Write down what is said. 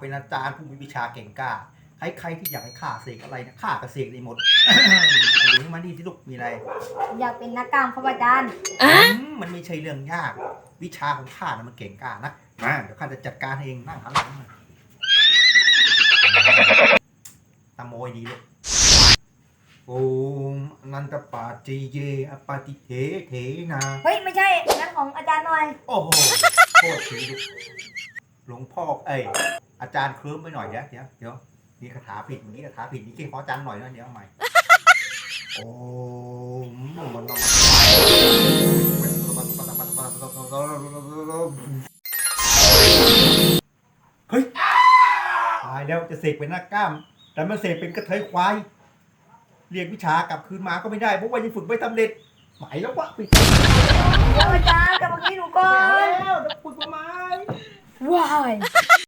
เป็นอาจารย์ผู้มีวิชาเก่งกล้าใครๆที่อยากให้ข้าเสกอะไรนะข้าก็เสกได้หมด ไอ้หนูมานี่ที่ลูกมีอะไรอยากเป็นนักกล้ามครับอาจารย์อืมมันไม่ใช่เรื่องยาก วิชาของข้านะมันเก่งกล้านะมาเดี๋ยวข้าจะจัดการเองนั่งหันหลังมาตะโมยดีลูกโอมอนันตปาจิเยอปาติเทเทนา เฮ้ยไม่ใช่นั้นของอาจารย์หน่อย โอ้โหโคตรทีลูกหลวงพ่อเอ้ย อาจารย์เคลิ้มไปหน่อยเดี๋ยวเดี๋ยวเดี๋ยวมีคาถาผิดอย่างนี้คาถาผิดนี่เก่งขออาจารย์หน่อยนะเดี๋ยวเอาใหม่โอ้มเฮ้ยตายแล้วจะเสกเป็นหน้ากล้าม แต่มันเสกเป็นกระเทยควายเรียนวิชากลับคืนมาก็ไม่ได้เพราะว่ายังฝึกไม่สำเร็จไหมแล้ววะปิดเดี๋ยวอาจารย์กลับมาที่หนูก่อไม่เอานแล้วจะฝึกทำไมว้าย